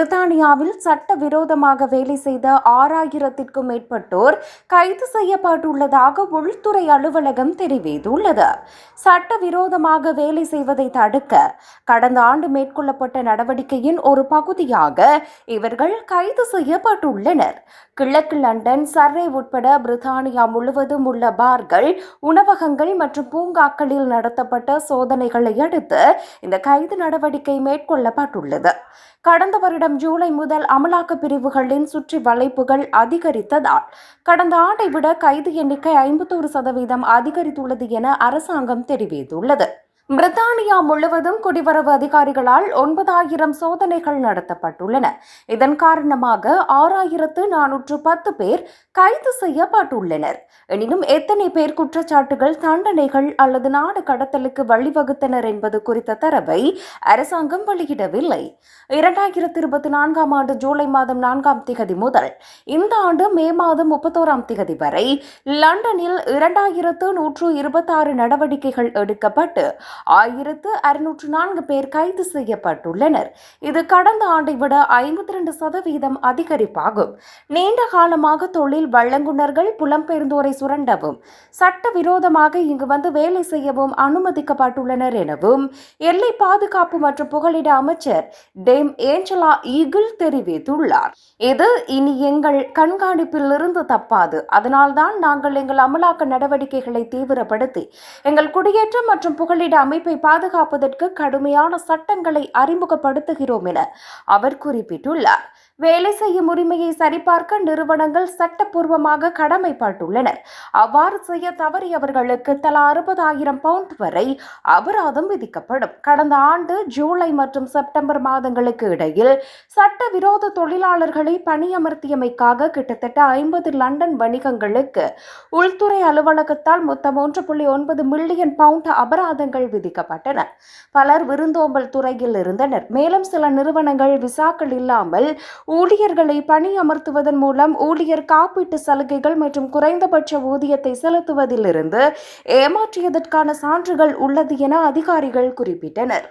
பிரித்தானியாவில் சட்டவிரோதமாக வேலை செய்த ஆறாயிரத்திற்கும் மேற்பட்டோர் கைது செய்யப்பட்டுள்ளதாக உள்துறை அலுவலகம் தெரிவித்துள்ளது. சட்டவிரோதமாக வேலை செய்வதை தடுக்க கடந்த ஆண்டு மேற்கொள்ளப்பட்ட நடவடிக்கையின் ஒரு பகுதியாக இவர்கள் கைது செய்யப்பட்டுள்ளனர். கிழக்கு லண்டன் சர்ரே உட்பட பிரித்தானியா முழுவதும் உள்ள பார்கள் உணவகங்கள் மற்றும் பூங்காக்களில் நடத்தப்பட்ட சோதனைகளை அடுத்து இந்த கைது நடவடிக்கை மேற்கொள்ளப்பட்டுள்ளது. கடந்த வருடம் ஜூலை முதல் அமலாக்க பிரிவுகளின் சுற்றி வளைப்புகள் அதிகரித்ததால் கடந்த ஆண்டை விட கைது எண்ணிக்கை ஐம்பத்தோரு சதவீதம் அதிகரித்துள்ளது என அரசாங்கம் தெரிவித்துள்ளது. பிரித்தானியா முழுவதும் குடிவரவு அதிகாரிகளால் ஒன்பதாயிரம் சோதனைகள் நடத்தப்பட்டுள்ளன. இதன் காரணமாக ஆறாயிரத்து நானூற்று பத்து பேர் கைது செய்யப்பட்டுள்ளனர். எனினும் எத்தனை பேர் குற்றச்சாட்டுகள் தண்டனைகள் அல்லது நாடு கடத்தலுக்கு வழிவகுத்தனர் என்பது குறித்த தரவை அரசாங்கம் வெளியிடவில்லை. இரண்டாயிரத்தி இருபத்தி நான்காம் ஆண்டு ஜூலை மாதம் நான்காம் திகதி முதல் இந்த ஆண்டு மே மாதம் முப்பத்தோராம் திகதி வரை லண்டனில் இரண்டாயிரத்து நூற்று இருபத்தாறு நடவடிக்கைகள் எடுக்கப்பட்டு ஆயிரத்து அறுநூற்று நான்கு பேர் கைது செய்யப்பட்டுள்ளனர். இது கடந்த ஆண்டை விட ஐம்பத்தி ரெண்டு சதவீதம் அதிகரிப்பாகும். நீண்ட காலமாக தொழில் வழங்குனர்கள் புலம்பெயர்ந்தோரை சுரண்டவும் சட்டவிரோதமாக இங்கு வந்து வேலை செய்யவும் அனுமதிக்கப்பட்டுள்ளனர் எனவும் எல்லை பாதுகாப்பு மற்றும் புகலிட அமைச்சர் டேம் ஏஞ்சலா ஈகிள் தெரிவித்துள்ளார். இது இனி எங்கள் கண்காணிப்பில் இருந்து தப்பாது. அதனால்தான் நாங்கள் எங்கள் அமலாக்க நடவடிக்கைகளை தீவிரப்படுத்தி எங்கள் குடியேற்றம் மற்றும் புகலிட அமைப்பை பாதுகாப்பதற்கு கடுமையான சட்டங்களை அறிமுகப்படுத்துகிறோம் என அவர் குறிப்பிட்டுள்ளார். வேலை செய்யும் உரிமையை சரிபார்க்க நிறுவனங்கள் சட்டப்பூர்வமாக கடமைப்பட்டுள்ளனர். அவ்வாறு செய்ய தவறியவர்களுக்கு தலா அறுபதாயிரம் பவுண்ட் வரை அபராதம் விதிக்கப்படும். கடந்த ஆண்டு ஜூலை மற்றும் செப்டம்பர் மாதங்களுக்கு இடையில் சட்டவிரோத தொழிலாளர்களை பணியமர்த்தியமைக்காக கிட்டத்தட்ட ஐம்பது லண்டன் வணிகங்களுக்கு உள்துறை அலுவலகத்தால் மொத்தம் ஒன்று புள்ளி ஒன்பது மில்லியன் பவுண்ட் அபராதங்கள் விதிக்கப்பட்டன. பலர் விருந்தோம்பல் துறையில் இருந்தனர். மேலும் சில நிறுவனங்கள் விசாக்கள் இல்லாமல் ஊழியர்களை பணியமர்த்துவதன் மூலம் ஊழியர் காப்பீட்டு சலுகைகள் மற்றும் குறைந்தபட்ச ஊதியத்தை செலுத்துவதிலிருந்து ஏமாற்றியதற்கான சான்றுகள் உள்ளது என அதிகாரிகள் குறிப்பிட்டனர்.